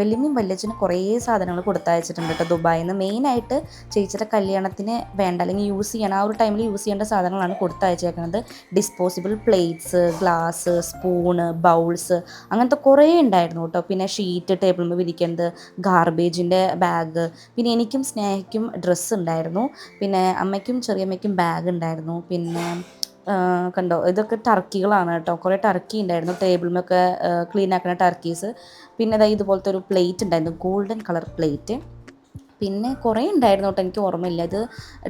വലിയമ്മയും വല്യച്ഛനും കുറേ സാധനങ്ങൾ കൊടുത്തയച്ചിട്ടുണ്ട് കേട്ടോ ദുബായിൽ നിന്ന് മെയിനായിട്ട് ചേച്ചിയുടെ കല്യാണത്തിന് വേണ്ട അല്ലെങ്കിൽ യൂസ് ചെയ്യണം ആ ഒരു ടൈമിൽ യൂസ് ചെയ്യേണ്ട സാധനങ്ങളാണ് കൊടുത്തയച്ചേക്കുന്നത് disposable plates glass spoon bowls അങ്ങനത്തെ കുറേ ഉണ്ടായിരുന്നു കേട്ടോ. പിന്നെ ഷീറ്റ് ടേബിളിൽ വിരിക്കുന്നത് ഗാർബേജിന്റെ ബാഗ് പിന്നെ എനിക്കും സ്നേഹയ്ക്കും ഡ്രസ്സ് ഉണ്ടായിരുന്നു. പിന്നെ അമ്മയ്ക്കും ചെറിയമ്മയ്ക്കും ബാഗ് ഉണ്ടായിരുന്നു. പിന്നെ കണ്ടോ ഇതൊക്കെ ടർക്കികളാണ് കേട്ടോ. കുറേ ടർക്കി ഉണ്ടായിരുന്നു. ടേബിളിലൊക്കെ ക്ലീൻ ആക്കുന്ന ടർക്കീസ് പിന്നെ അതായത് ഇതുപോലത്തെ ഒരു പ്ലേറ്റ് ഉണ്ടായിരുന്നു. ഗോൾഡൻ കളർ പ്ലേറ്റ് പിന്നെ കുറേ ഉണ്ടായിരുന്നു കേട്ടോ. എനിക്ക് ഓർമ്മയില്ല. അത്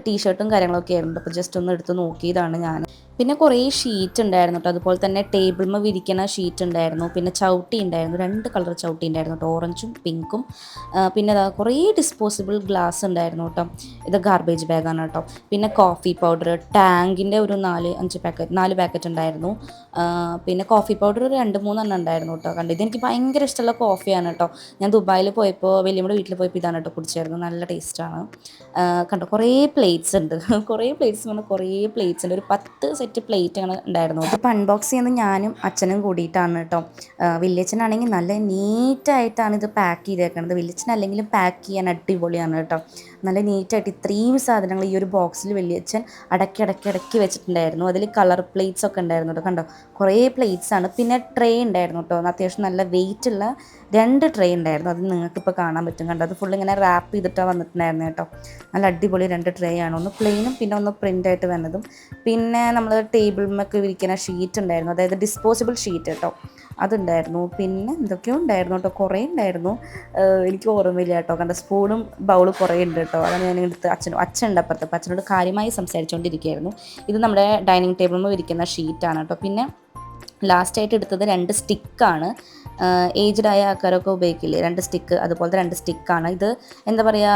ടീഷർട്ടും കാര്യങ്ങളൊക്കെ ആയിരുന്നു. അപ്പോൾ ജസ്റ്റ് ഒന്ന് എടുത്ത് നോക്കിയതാണ് ഞാൻ പിന്നെ കുറേ ഷീറ്റ് ഉണ്ടായിരുന്നു കേട്ടോ അതുപോലെ തന്നെ ടേബിൾമ വിരിക്കുന്ന ഷീറ്റ് ഉണ്ടായിരുന്നു. പിന്നെ ചവിട്ടി ഉണ്ടായിരുന്നു. രണ്ട് കളർ ചവിട്ടി ഉണ്ടായിരുന്നു കേട്ടോ ഓറഞ്ചും പിങ്കും പിന്നെ അതാ കുറേ ഡിസ്പോസിബിൾ ഗ്ലാസ് ഉണ്ടായിരുന്നു കേട്ടോ ഇത് ഗാർബേജ് ബാഗാണ് കേട്ടോ പിന്നെ കോഫി പൗഡർ ടാങ്കിന്റെ ഒരു നാല് അഞ്ച് പാക്കറ്റ് നാല് പാക്കറ്റ് ഉണ്ടായിരുന്നു. പിന്നെ കോഫി പൗഡർ രണ്ട് മൂന്നെണ്ണം ഉണ്ടായിരുന്നു കേട്ടോ കണ്ടു? ഇതെനിക്ക് ഭയങ്കര ഇഷ്ടമുള്ള കോഫിയാണ് കേട്ടോ ഞാൻ ദുബായിൽ പോയപ്പോൾ വലിയമ്മയുടെ വീട്ടിൽ പോയപ്പോൾ ഇതാണ് കേട്ടോ കുടിച്ചായിരുന്നു. നല്ല ടേസ്റ്റാണ് കണ്ടോ? കുറേ പ്ലേറ്റ്സ് ഉണ്ട്. കുറേ പ്ലേറ്റ്സ് പറഞ്ഞാൽ കുറേ പ്ലേറ്റ്സ് ഉണ്ട്. ഒരു പത്ത് സെറ്റ് പ്ലേറ്റ് ആണ് ഉണ്ടായിരുന്നു. അപ്പോൾ അൺബോക്സ് ചെയ്യുന്നത് ഞാനും അച്ഛനും കൂടിയിട്ടാണ് കേട്ടോ. വില്ലേച്ചനാണെങ്കിൽ നല്ല നീറ്റായിട്ടാണ് ഇത് പാക്ക് ചെയ്തേക്കുന്നത് വില്ലേച്ചൻ അല്ലെങ്കിലും പാക്ക് ചെയ്യാൻ അടിപൊളിയാണ് കേട്ടോ. നല്ല നീറ്റായിട്ട് ഇത്രയും സാധനങ്ങൾ ഈ ഒരു ബോക്സിൽ വലിയച്ഛൻ അടക്കി അടക്കി അടക്കി വെച്ചിട്ടുണ്ടായിരുന്നു. അതിൽ കളർ പ്ലേറ്റ്സ് ഒക്കെ ഉണ്ടായിരുന്നു കേട്ടോ കണ്ടോ? കുറേ പ്ലേറ്റ്സ് ആണ്. പിന്നെ ട്രേ ഉണ്ടായിരുന്നു കേട്ടോ അത്യാവശ്യം നല്ല വെയിറ്റ് ഉള്ള രണ്ട് ട്രേ ഉണ്ടായിരുന്നു. അത് നിങ്ങൾക്ക് ഇപ്പോൾ കാണാൻ പറ്റും. കണ്ടോ? അത് ഫുൾ ഇങ്ങനെ റാപ്പ് ചെയ്തിട്ടാണ് വന്നിട്ടുണ്ടായിരുന്നു കേട്ടോ നല്ല അടിപൊളി രണ്ട് ട്രേ ആണ്. ഒന്ന് പ്ലെയിനും പിന്നെ ഒന്ന് പ്രിന്റ് ആയിട്ട് വന്നതും. പിന്നെ നമ്മൾ ടേബിളിൽ നിന്നൊക്കെ വിരിക്കുന്ന ഷീറ്റ് ഉണ്ടായിരുന്നു. അതായത് ഡിസ്പോസിബിൾ ഷീറ്റ് കേട്ടോ അതുണ്ടായിരുന്നു. പിന്നെ എന്തൊക്കെയോ ഉണ്ടായിരുന്നു കേട്ടോ. കുറേ ഉണ്ടായിരുന്നു. എനിക്ക് ഓർമ്മയില്ല കേട്ടോ. കണ്ട സ്പൂണും ബൗളും കുറേ ഉണ്ട് കേട്ടോ. അതാണ് ഞാൻ എടുത്ത് അച്ഛനും അച്ഛൻ ഉണ്ട് അപ്പുറത്ത് അപ്പോൾ അച്ഛനോട് കാര്യമായി സംസാരിച്ചുകൊണ്ടിരിക്കുകയായിരുന്നു ഇത് നമ്മുടെ ഡൈനിങ് ടേബിളിൽ ഇരിക്കുന്ന ഷീറ്റാണ് കേട്ടോ. പിന്നെ ലാസ്റ്റായിട്ട് എടുത്തത് രണ്ട് സ്റ്റിക്കാണ്.
ഏജ്ഡ് ആയ ആൾക്കാരൊക്കെ ഉപയോഗിക്കില്ലേ? രണ്ട് സ്റ്റിക്ക് അതുപോലത്തെ രണ്ട് സ്റ്റിക്കാണ്. ഇത് എന്താ പറയുക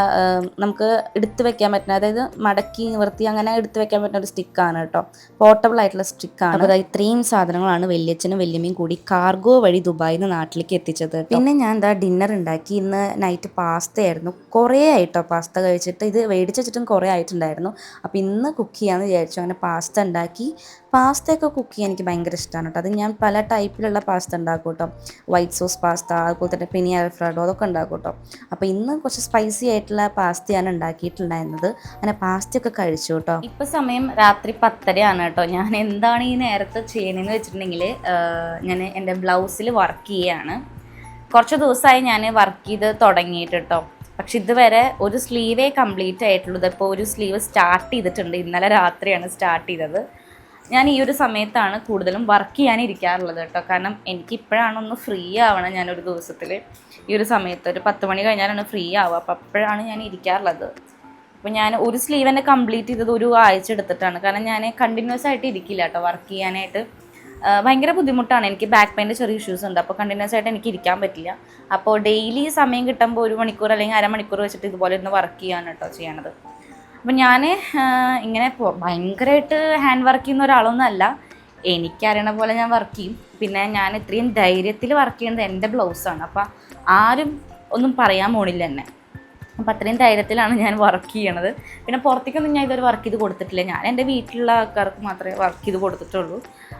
നമുക്ക് എടുത്ത് വെക്കാൻ പറ്റുന്ന അതായത് മടക്കി നിവർത്തി അങ്ങനെ എടുത്ത് വെക്കാൻ പറ്റുന്ന ഒരു സ്റ്റിക്കാണ് കേട്ടോ. പോർട്ടബിൾ ആയിട്ടുള്ള സ്റ്റിക്കാണ്. അപ്പോൾ ഇത്രയും സാധനങ്ങളാണ് വല്യച്ഛനും വല്യമ്മയും കൂടി കാർഗോ വഴി ദുബായിൽ നിന്ന് നാട്ടിലേക്ക് എത്തിച്ചത്. പിന്നെ ഞാൻ എന്താ ഡിന്നർ ഉണ്ടാക്കി. ഇന്ന് നൈറ്റ് പാസ്ത ആയിരുന്നു കുറേ ആയിട്ടോ പാസ്ത കഴിച്ചിട്ട്. ഇത് മേടിച്ച് വെച്ചിട്ടും കുറേ ആയിട്ടുണ്ടായിരുന്നു. അപ്പോൾ ഇന്ന് കുക്ക് ചെയ്യാമെന്ന് വിചാരിച്ചു. അങ്ങനെ പാസ്ത ഉണ്ടാക്കി. പാസ്തയൊക്കെ കുക്ക് ചെയ്യാൻ എനിക്ക് ഭയങ്കര ഇഷ്ടമാണ് കേട്ടോ. അത് ഞാൻ പല ടൈപ്പിലുള്ള പാസ്ത ഉണ്ടാക്കും കേട്ടോ. വൈറ്റ് സോസ് പാസ്ത അതുപോലെ തന്നെ പെനി അൽഫ്രാഡോ അതൊക്കെ ഉണ്ടാക്കും കേട്ടോ. അപ്പോൾ ഇന്ന് കുറച്ച് സ്പൈസി ആയിട്ടുള്ള പാസ്തയാണ് ഉണ്ടാക്കിയിട്ടുണ്ടായിരുന്നത്. അങ്ങനെ പാസ്തയൊക്കെ കഴിച്ചു കേട്ടോ.
ഇപ്പോൾ സമയം രാത്രി പത്തരയാണ് കേട്ടോ. ഞാൻ എന്താണ് ഈ നേരത്തെ ചെയ്യണമെന്ന് വെച്ചിട്ടുണ്ടെങ്കിൽ ഞാൻ എന്റെ ബ്ലൗസിൽ വർക്ക് ചെയ്യാണ്. കുറച്ച് ദിവസമായി ഞാൻ വർക്ക് ചെയ്ത് തുടങ്ങിയിട്ട് കേട്ടോ. പക്ഷെ ഇതുവരെ ഒരു സ്ലീവേ കംപ്ലീറ്റ് ആയിട്ടുള്ളൂ. ഇതിപ്പോൾ ഒരു സ്ലീവ് സ്റ്റാർട്ട് ചെയ്തിട്ടുണ്ട്. ഇന്നലെ രാത്രിയാണ് സ്റ്റാർട്ട് ചെയ്തത്. ഞാൻ ഈ ഒരു സമയത്താണ് കൂടുതലും വർക്ക് ചെയ്യാനിരിക്കാറുള്ളത് കേട്ടോ. കാരണം എനിക്ക് ഇപ്പോഴാണ് ഒന്ന് ഫ്രീ ആവണം ഞാനൊരു ദിവസത്തിൽ ഈ ഒരു സമയത്ത് ഒരു പത്ത് മണി കഴിഞ്ഞാലാണ് ഫ്രീ ആവുക. അപ്പോൾ അപ്പോഴാണ് ഞാൻ ഇരിക്കാറുള്ളത്. അപ്പോൾ ഞാൻ ഒരു സ്ലീവ് തന്നെ കംപ്ലീറ്റ് ചെയ്തത് ഒരു ആഴ്ച എടുത്തിട്ടാണ്. കാരണം ഞാൻ കണ്ടിന്യൂസ് ആയിട്ട് ഇരിക്കില്ല കേട്ടോ വർക്ക് ചെയ്യാനായിട്ട്. ഭയങ്കര ബുദ്ധിമുട്ടാണ്. എനിക്ക് ബാക്ക് പെയിന്റെ ചെറിയ ഇഷ്യൂസ് ഉണ്ട്. അപ്പോൾ കണ്ടിന്യൂസ് ആയിട്ട് എനിക്ക് ഇരിക്കാൻ പറ്റില്ല. അപ്പോൾ ഡെയിലി സമയം കിട്ടുമ്പോൾ ഒരു മണിക്കൂർ അല്ലെങ്കിൽ അരമണിക്കൂർ വെച്ചിട്ട് ഇതുപോലെ ഇരുന്ന് വർക്ക് ചെയ്യാണ് കേട്ടോ ചെയ്യണത്. അപ്പം ഞാൻ ഇങ്ങനെ ഭയങ്കരമായിട്ട് ഹാൻഡ് വർക്ക് ചെയ്യുന്ന ഒരാളൊന്നും അല്ല. എനിക്കറിയണ പോലെ ഞാൻ വർക്ക് ചെയ്യും. പിന്നെ ഞാൻ ഇത്രയും ധൈര്യത്തിൽ വർക്ക് ചെയ്യുന്നത് എന്റെ ബ്ലൗസാണ് അപ്പം ആരും ഒന്നും പറയാൻ പോണില്ല എന്നെ. അപ്പം അത്രയും ധൈര്യത്തിലാണ് ഞാൻ വർക്ക് ചെയ്യണത്. പിന്നെ പുറത്തേക്കൊന്നും ഞാൻ ഇതുവരെ വർക്ക് ചെയ്ത് കൊടുത്തിട്ടില്ല. ഞാൻ എന്റെ വീട്ടിലുള്ള ആൾക്കാർക്ക് മാത്രമേ വർക്ക് ചെയ്ത് കൊടുത്തിട്ടുള്ളൂ.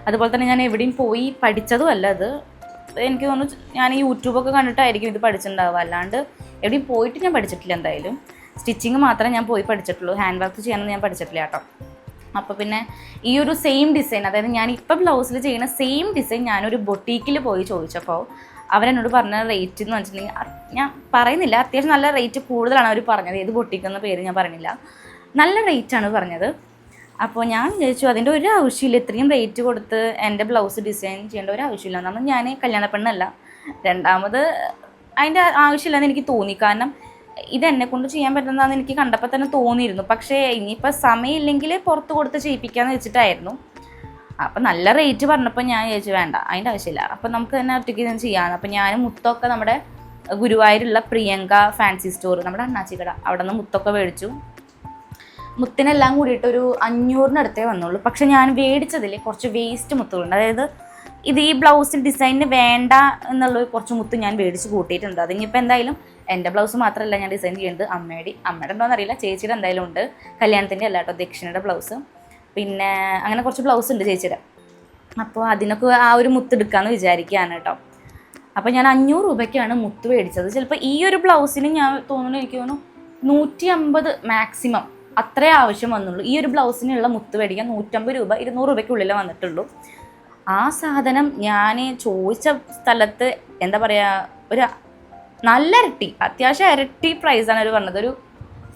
അതുപോലെ തന്നെ ഞാൻ എവിടെയും പോയി പഠിച്ചതും അല്ല അത് എനിക്ക് തോന്നുന്നു ഞാൻ യൂട്യൂബൊക്കെ കണ്ടിട്ടായിരിക്കും ഇത് പഠിച്ചിട്ടുണ്ടാവുക. അല്ലാണ്ട് എവിടെയും പോയിട്ട് ഞാൻ പഠിച്ചിട്ടില്ല എന്തായാലും. സ്റ്റിച്ചിങ് മാത്രമേ ഞാൻ പോയി പഠിച്ചിട്ടുള്ളൂ. ഹാൻഡ് വർക്ക് ചെയ്യാനൊന്നും ഞാൻ പഠിച്ചിട്ടില്ല കേട്ടോ. അപ്പോൾ പിന്നെ ഈ ഒരു സെയിം ഡിസൈൻ അതായത് ഞാൻ ഇപ്പം ബ്ലൗസിൽ ചെയ്യുന്ന സെയിം ഡിസൈൻ ഞാനൊരു ബൊട്ടീക്കിൽ പോയി ചോദിച്ചപ്പോൾ അവരെന്നോട് പറഞ്ഞ റേറ്റ് എന്ന് വെച്ചിട്ടുണ്ടെങ്കിൽ ഞാൻ പറയുന്നില്ല. അത്യാവശ്യം നല്ല റേറ്റ് കൂടുതലാണ് അവർ പറഞ്ഞത്. ഏത് ബൊട്ടീക്ക് എന്ന പേര് ഞാൻ പറഞ്ഞില്ല. നല്ല റേറ്റ് ആണ് പറഞ്ഞത്. അപ്പോൾ ഞാൻ വിചാരിച്ചു അതിന്റെ ഒരു ആവശ്യമില്ല. ഇത്രയും റേറ്റ് കൊടുത്ത് എന്റെ ബ്ലൗസ് ഡിസൈൻ ചെയ്യേണ്ട ഒരു ആവശ്യമില്ല. നമ്മൾ ഞാൻ കല്യാണ പെണ്ണല്ല. രണ്ടാമത് അതിന്റെ ആവശ്യമില്ലെന്ന് എനിക്ക് തോന്നി. കാരണം ഇത് എന്നെ കൊണ്ട് ചെയ്യാൻ പറ്റുന്നതാണെന്ന് എനിക്ക് കണ്ടപ്പോൾ തന്നെ തോന്നിയിരുന്നു. പക്ഷേ ഇനിയിപ്പോൾ സമയമില്ലെങ്കിൽ പുറത്ത് കൊടുത്ത് ചെയ്യിപ്പിക്കാന്ന് വെച്ചിട്ടായിരുന്നു. അപ്പം നല്ല റേറ്റ് പറഞ്ഞപ്പോൾ ഞാൻ ചോദിച്ചു വേണ്ട അതിന്റെ ആവശ്യമില്ല. അപ്പം നമുക്ക് തന്നെ ഒറ്റയ്ക്ക് ഇത് ചെയ്യാമെന്ന് അപ്പം ഞാൻ മുത്തൊക്കെ നമ്മുടെ ഗുരുവായൂരുള്ള പ്രിയങ്ക ഫാൻസി സ്റ്റോർ നമ്മുടെ അണ്ണാച്ചി കട അവിടെ നിന്ന് മുത്തൊക്കെ മേടിച്ചു. മുത്തിനെല്ലാം കൂടിയിട്ട് ഒരു അഞ്ഞൂറിനടുത്തേ വന്നുള്ളൂ. പക്ഷെ ഞാൻ മേടിച്ചതിൽ കുറച്ച് വേസ്റ്റ് മുത്തുകളുണ്ട്. അതായത് ഇത് ഈ ബ്ലൗസിൽ ഡിസൈനിന് വേണ്ട എന്നുള്ള കുറച്ച് മുത്ത് ഞാൻ മേടിച്ച് കൂട്ടിയിട്ടുണ്ട്. അതിനിപ്പോൾ എന്തായാലും എന്റെ ബ്ലൗസ് മാത്രമല്ല ഞാൻ ഡിസൈൻ ചെയ്യുന്നത് അമ്മയുടെ അമ്മയുടെ ഉണ്ടോയെന്ന് അറിയില്ല ചേച്ചിയുടെ എന്തായാലും ഉണ്ട്. കല്യാണത്തിന്റെ അല്ല കേട്ടോ ദക്ഷിണയുടെ ബ്ലൗസ്. പിന്നെ അങ്ങനെ കുറച്ച് ബ്ലൗസ് ഉണ്ട് ചേച്ചിയുടെ. അപ്പോൾ അതിനൊക്കെ ആ ഒരു മുത്ത് എടുക്കാമെന്ന് വിചാരിക്കുകയാണ് കേട്ടോ. അപ്പോൾ ഞാൻ അഞ്ഞൂറ് രൂപയ്ക്കാണ് മുത്ത് മേടിച്ചത്. ചിലപ്പോൾ ഈ ഒരു ബ്ലൗസിന് ഞാൻ തോന്നുന്നു എനിക്ക് തോന്നുന്നു നൂറ്റി അമ്പത് മാക്സിമം അത്രേ ആവശ്യം വന്നുള്ളൂ. ഈ ഒരു ബ്ലൗസിനുള്ള മുത്ത് മേടിക്കാൻ നൂറ്റമ്പത് രൂപ ഇരുന്നൂറ് രൂപയ്ക്കുള്ളിലേ വന്നിട്ടുള്ളൂ. ആ സാധനം ഞാൻ ചോദിച്ച സ്ഥലത്ത് എന്താ പറയുക ഒരു നല്ല ഇരട്ടി അത്യാവശ്യം ഇരട്ടി പ്രൈസാണ് അവർ പറഞ്ഞത്. ഒരു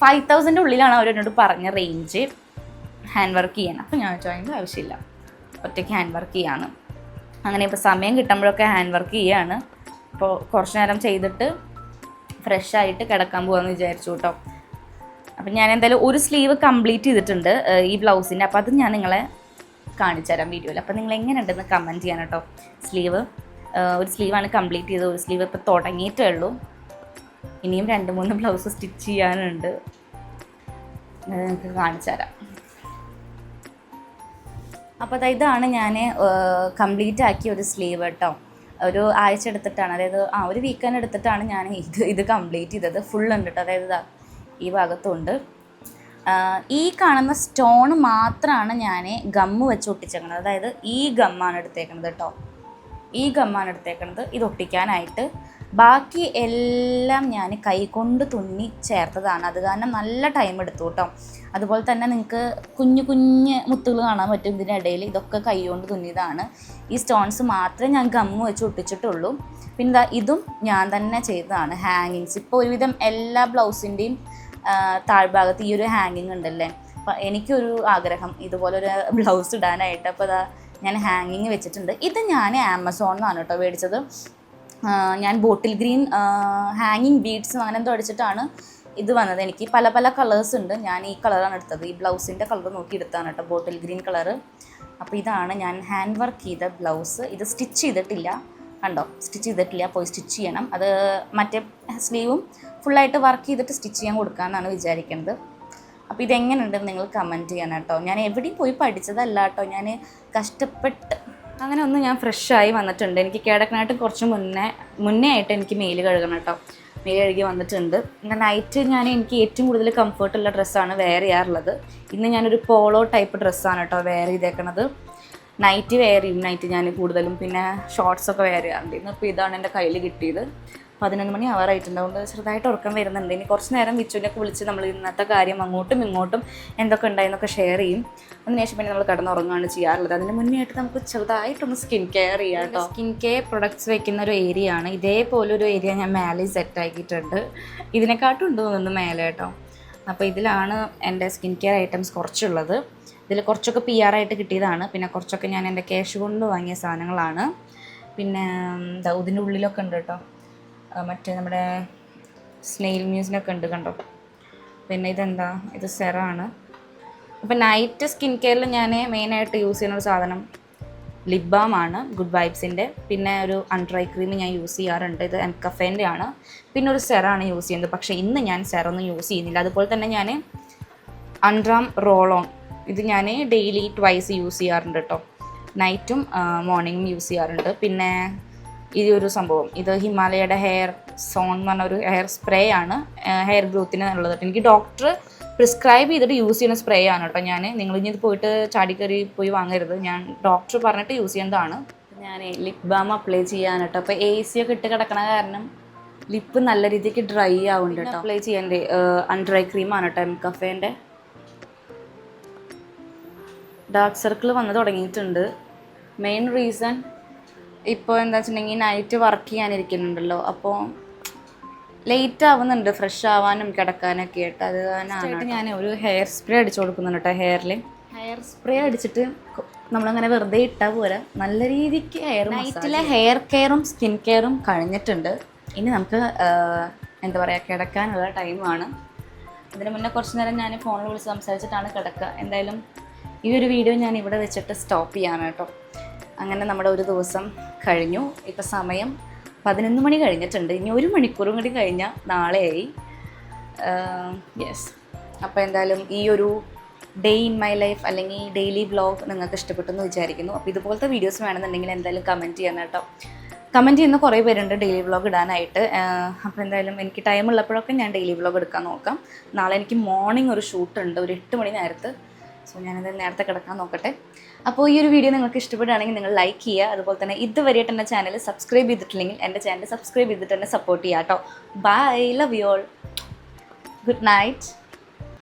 ഫൈവ് തൗസൻഡ് ഉള്ളിലാണ് അവർ എന്നോട് പറഞ്ഞ റേഞ്ച് ഹാൻഡ് വർക്ക് ചെയ്യാൻ അപ്പോൾ ഞാൻ അതിന്റെ ആവശ്യമില്ല. ഒറ്റയ്ക്ക് ഹാൻഡ് വർക്ക് ചെയ്യാണ്. അങ്ങനെ ഇപ്പോൾ സമയം കിട്ടുമ്പോഴൊക്കെ ഹാൻഡ് വർക്ക് ചെയ്യാണ്. അപ്പോൾ കുറച്ച് നേരം ചെയ്തിട്ട് ഫ്രഷ് ആയിട്ട് കിടക്കാൻ പോകാമെന്ന് വിചാരിച്ചു കേട്ടോ അപ്പം ഞാൻ എന്തായാലും ഒരു സ്ലീവ് കംപ്ലീറ്റ് ചെയ്തിട്ടുണ്ട് ഈ ബ്ലൗസിന്റെ അപ്പോൾ അത് ഞാൻ നിങ്ങളെ കാണിച്ചു തരാം വീഡിയോയിൽ. അപ്പോൾ നിങ്ങൾ എങ്ങനെ ഉണ്ടെന്ന് കമന്റ് ചെയ്യാൻ കേട്ടോ. സ്ലീവ് ഒരു സ്ലീവാണ് കംപ്ലീറ്റ് ചെയ്തത്. ഒരു സ്ലീവ് ഇപ്പോൾ തുടങ്ങിയിട്ടേ ഉള്ളൂ. ഇനിയും രണ്ട് മൂന്ന് ബ്ലൗസ് സ്റ്റിച്ച് ചെയ്യാനുണ്ട്. നിങ്ങൾക്ക് കാണിച്ചു തരാം അപ്പോൾ അതായത് ഇതാണ് ഞാൻ കംപ്ലീറ്റ് ആക്കിയ ഒരു സ്ലീവ് കേട്ടോ. ഒരു ആഴ്ച എടുത്തിട്ടാണ്. അതായത് ആ ഒരു വീക്കെൻഡ് എടുത്തിട്ടാണ് ഞാൻ ഇത് ഇത് കംപ്ലീറ്റ് ചെയ്തത്. ഫുൾ ഉണ്ട് കേട്ടോ. അതായത് ഈ ഭാഗത്തുണ്ട്. ഈ കാണുന്ന സ്റ്റോൺ മാത്രമാണ് ഞാൻ ഗമ്മ് വെച്ച് ഒട്ടിച്ചേക്കുന്നത് അതായത് ഈ ഗമ്മാണ് എടുത്തേക്കുന്നത് കേട്ടോ ഈ ഗമ്മാണ് എടുത്തേക്കുന്നത് ഇത് ഒട്ടിക്കാനായിട്ട് ബാക്കി എല്ലാം ഞാൻ കൈകൊണ്ട് തുന്നി ചേർത്തതാണ്. അത് കാരണം നല്ല ടൈം എടുത്തു കേട്ടോ അതുപോലെ തന്നെ നിങ്ങൾക്ക് കുഞ്ഞു കുഞ്ഞ് മുത്തുകൾ കാണാൻ പറ്റും ഇതിനിടയിൽ ഇതൊക്കെ കൈകൊണ്ട് തുന്നിയതാണ്. ഈ സ്റ്റോൺസ് മാത്രമേ ഞാൻ ഗമ്മ് വെച്ച് ഒട്ടിച്ചിട്ടുള്ളൂ. പിന്നെ ഇതും ഞാൻ തന്നെ ചെയ്തതാണ്. ഹാങ്ങിങ്സ്. ഇപ്പോൾ ഒരുവിധം എല്ലാ ബ്ലൗസിന്റെയും താഴ്ഭാഗത്ത് ഈ ഒരു ഹാങ്ങിങ് ഉണ്ടല്ലേ? അപ്പം എനിക്കൊരു ആഗ്രഹം. ഇതുപോലൊരു ബ്ലൗസ് ഇടാനായിട്ട്. അപ്പോൾ അതാ ഞാൻ ഹാങ്ങിങ് വെച്ചിട്ടുണ്ട്. ഇത് ഞാൻ ആമസോണിൽ നിന്നാണ് കേട്ടോ മേടിച്ചത്. ഞാൻ ബോട്ടിൽ ഗ്രീൻ ഹാങ്ങിങ് ബീഡ്സ് അങ്ങനെ എന്തോ അടിച്ചിട്ടാണ് ഇത് വന്നത്. എനിക്ക് പല പല കളേഴ്സ് ഉണ്ട്. ഞാൻ ഈ കളറാണ് എടുത്തത്. ഈ ബ്ലൗസിന്റെ കളർ നോക്കി എടുത്താണ് കേട്ടോ ബോട്ടിൽ ഗ്രീൻ കളറ് അപ്പോൾ ഇതാണ് ഞാൻ ഹാൻഡ് വർക്ക് ചെയ്ത ബ്ലൗസ് ഇത് സ്റ്റിച്ച് ചെയ്തിട്ടില്ല. കണ്ടോ? സ്റ്റിച്ച് ചെയ്തിട്ടില്ല. പോയി സ്റ്റിച്ച് ചെയ്യണം. അത് മറ്റേ സ്ലീവും ഫുള്ളായിട്ട് വർക്ക് ചെയ്തിട്ട് സ്റ്റിച്ച് ചെയ്യാൻ കൊടുക്കാമെന്നാണ് വിചാരിക്കുന്നത് അപ്പോൾ ഇതെങ്ങനെയുണ്ടെന്ന് നിങ്ങൾ കമന്റ് ചെയ്യണം കേട്ടോ ഞാൻ എവിടെയും പോയി പഠിച്ചതല്ല കേട്ടോ ഞാൻ കഷ്ടപ്പെട്ട് അങ്ങനെ ഒന്ന് ഞാൻ ഫ്രഷായി വന്നിട്ടുണ്ട്. എനിക്ക് കിടക്കാനായിട്ട് കുറച്ച് മുന്നേ മുന്നേ ആയിട്ട് എനിക്ക് മെയിൽ കഴുകണം കേട്ടോ മെയിൽ കഴുകി വന്നിട്ടുണ്ട്. പിന്നെ നൈറ്റ് ഞാൻ എനിക്ക് ഏറ്റവും കൂടുതൽ കംഫർട്ടുള്ള ഡ്രസ്സാണ് വെയർ ചെയ്യാറുള്ളത്. ഇന്ന് ഞാനൊരു പോളോ ടൈപ്പ് ഡ്രസ്സാണ് കേട്ടോ വെയർ ചെയ്തേക്കണത്. നൈറ്റ് വെയർ ചെയ്യും. നൈറ്റ് ഞാൻ കൂടുതലും പിന്നെ ഷോർട്സൊക്കെ വെയർ ചെയ്യാറുണ്ട്. ഇന്നിപ്പോൾ ഇതാണ് എന്റെ കയ്യിൽ കിട്ടിയത്. പതിനൊന്ന് മണി ആവാറായിട്ടുണ്ടാവും ചെറുതായിട്ട് ഉറക്കം വരുന്നുണ്ട്. ഇനി കുറച്ച് നേരം വിച്ചുവിനൊക്കെ വിളിച്ച് നമ്മൾ ഇന്നത്തെ കാര്യം അങ്ങോട്ടും ഇങ്ങോട്ടും എന്തൊക്കെ ഉണ്ടായെന്നൊക്കെ ഷെയർ ചെയ്യും. അതിനുശേഷം പിന്നെ നമ്മൾ കിടന്നുറങ്ങുകയാണ് ചെയ്യാറുള്ളത്. അതിന് മുന്നേ ആയിട്ട് നമുക്ക് ചെറുതായിട്ടൊന്ന് സ്കിൻ കെയർ ചെയ്യാം കേട്ടോ. സ്കിൻ കെയർ പ്രൊഡക്ട്സ് വെക്കുന്ന ഒരു ഏരിയ ആണ്. ഇതേപോലെ ഒരു ഏരിയ ഞാൻ മേലെ സെറ്റ് ആക്കിയിട്ടുണ്ട്. ഇതിനെക്കാട്ടും ഉണ്ട് തോന്നുന്നു മേലെ കേട്ടോ. അപ്പോൾ ഇതിലാണ് എന്റെ സ്കിൻ കെയർ ഐറ്റംസ് കുറച്ചുള്ളത്. ഇതിൽ കുറച്ചൊക്കെ പി ആർ ആയിട്ട് കിട്ടിയതാണ്. പിന്നെ കുറച്ചൊക്കെ ഞാൻ എന്റെ ക്യാഷ് കൊണ്ട് വാങ്ങിയ സാധനങ്ങളാണ്. പിന്നെ എന്താ ഇതിന്റെ ഉള്ളിലൊക്കെ ഉണ്ട് കേട്ടോ. മറ്റേ നമ്മുടെ സ്നെയിൽ മ്യൂസിനൊക്കെ ഉണ്ട് കണ്ടോ? പിന്നെ ഇതെന്താ? ഇത് സെറാണ്. അപ്പോൾ നൈറ്റ് സ്കിൻ കെയറിൽ ഞാൻ മെയിനായിട്ട് യൂസ് ചെയ്യുന്ന ഒരു സാധനം ലിപ് ബാം ആണ് ഗുഡ് വൈബ്സിന്റെ പിന്നെ ഒരു അൺഡ്രൈ ക്രീം ഞാൻ യൂസ് ചെയ്യാറുണ്ട്. ഇത് എം കഫേന്റെ ആണ് പിന്നെ ഒരു സെറാണ് യൂസ് ചെയ്യുന്നത്. പക്ഷേ ഇന്ന് ഞാൻ സെറൊന്നും യൂസ് ചെയ്യുന്നില്ല. അതുപോലെ തന്നെ ഞാൻ അൺഡ്രാം റോളോൺ ഇത് ഞാൻ ഡെയിലി ട്വൈസ് യൂസ് ചെയ്യാറുണ്ട് കേട്ടോ നൈറ്റും മോർണിംഗും യൂസ് ചെയ്യാറുണ്ട്. പിന്നെ ഈ ഒരു സംഭവം. ഇത് ഹിമാലയയുടെ ഹെയർ സോൺ എന്ന് പറഞ്ഞ ഒരു ഹെയർ സ്പ്രേ ആണ് ഹെയർ ഗ്രോത്തിന് ഉള്ളത് കേട്ടോ. എനിക്ക് ഡോക്ടർ പ്രിസ്ക്രൈബ് ചെയ്തിട്ട് യൂസ് ചെയ്യുന്ന സ്പ്രേ ആണ് കേട്ടോ ഞാൻ നിങ്ങൾ ഇനി ഇത് പോയിട്ട് ചാടിക്കറി പോയി വാങ്ങരുത്. ഞാൻ ഡോക്ടർ പറഞ്ഞിട്ട് യൂസ് ചെയ്യുന്നതാണ് ഞാൻ ലിപ് ബാം അപ്ലൈ ചെയ്യാൻ കേട്ടോ. അപ്പോൾ എ സി ഒക്കെ ഇട്ട് കിടക്കണ കാരണം ലിപ്പ് നല്ല രീതിക്ക് ഡ്രൈ ആവുന്നുണ്ട് കേട്ടോ. അപ്ലൈ ചെയ്യേണ്ടേ അൺഡ്രൈ ക്രീമാണ് കേട്ടോ എം കഫേന്റെ ഡാർക്ക് സർക്കിൾ വന്ന് തുടങ്ങിയിട്ടുണ്ട്. മെയിൻ റീസൺ ഇപ്പോൾ എന്താ വെച്ചിട്ടുണ്ടെങ്കിൽ നൈറ്റ് വർക്ക് ചെയ്യാനിരിക്കുന്നുണ്ടല്ലോ. അപ്പോൾ ലേറ്റ് ആവുന്നുണ്ട്. ഫ്രഷ് ആവാനും കിടക്കാനൊക്കെ ആയിട്ട്. അത് കാരണമാണ് ഞാൻ ഒരു ഹെയർ സ്പ്രേ അടിച്ചു കൊടുക്കുന്നുണ്ട് കേട്ടോ ഹെയറിൽ ഹെയർ സ്പ്രേ അടിച്ചിട്ട് നമ്മളങ്ങനെ വെറുതെ ഇട്ടാൽ പോരാ. നല്ല രീതിക്ക് ഹെയർ നൈറ്റിലെ ഹെയർ കെയറും സ്കിൻ കെയറും കഴിഞ്ഞിട്ടുണ്ട്. ഇനി നമുക്ക് എന്താ പറയുക കിടക്കാനുള്ള ടൈമാണ് അതിന് മുന്നേ കുറച്ച് നേരം ഞാൻ ഫോണിൽ വിളിച്ച് സംസാരിച്ചിട്ടാണ് കിടക്കുക എന്തായാലും ഈ ഒരു വീഡിയോ ഞാൻ ഇവിടെ വെച്ചിട്ട് സ്റ്റോപ്പ് ചെയ്യാണ് കേട്ടോ അങ്ങനെ നമ്മുടെ ഒരു ദിവസം കഴിഞ്ഞു. ഇപ്പം സമയം പതിനൊന്ന് മണി കഴിഞ്ഞിട്ടുണ്ട്. ഇനി ഒരു മണിക്കൂറും കൂടി കഴിഞ്ഞാൽ നാളെയായി. യെസ് അപ്പോൾ എന്തായാലും ഈ ഒരു ഡേ ഇൻ മൈ ലൈഫ് അല്ലെങ്കിൽ ഡെയിലി വ്ളോഗ് നിങ്ങൾക്ക് ഇഷ്ടപ്പെട്ടെന്ന് വിചാരിക്കുന്നു. അപ്പോൾ ഇതുപോലത്തെ വീഡിയോസ് വേണമെന്നുണ്ടെങ്കിൽ എന്തായാലും കമന്റ് ചെയ്യണം കേട്ടോ. കമന്റ് ചെയ്യുന്ന കുറേ പേരുണ്ട് ഡെയിലി വ്ളോഗ് ഇടാനായിട്ട്. അപ്പോൾ എന്തായാലും എനിക്ക് ടൈം ഉള്ളപ്പോഴൊക്കെ ഞാൻ ഡെയിലി വ്ളോഗ് എടുക്കാൻ നോക്കാം. നാളെ എനിക്ക് മോർണിംഗ് ഒരു ഷൂട്ട് ഉണ്ട്. ഒരു എട്ട് മണി നേരത്ത്. സോ ഞാനത് നേരത്തെ കിടക്കാൻ നോക്കട്ടെ. അപ്പോൾ ഈ ഒരു വീഡിയോ നിങ്ങൾക്ക് ഇഷ്ടപ്പെടുകയാണെങ്കിൽ നിങ്ങൾ ലൈക്ക് ചെയ്യുക. അതുപോലെ തന്നെ ഇതുവരെയായിട്ട് എന്റെ ചാനൽ സബ്സ്ക്രൈബ് ചെയ്തിട്ടില്ലെങ്കിൽ എന്റെ ചാനൽ സബ്സ്ക്രൈബ് ചെയ്തിട്ട് തന്നെ സപ്പോർട്ട് ചെയ്യുക കേട്ടോ. Bye love you all good night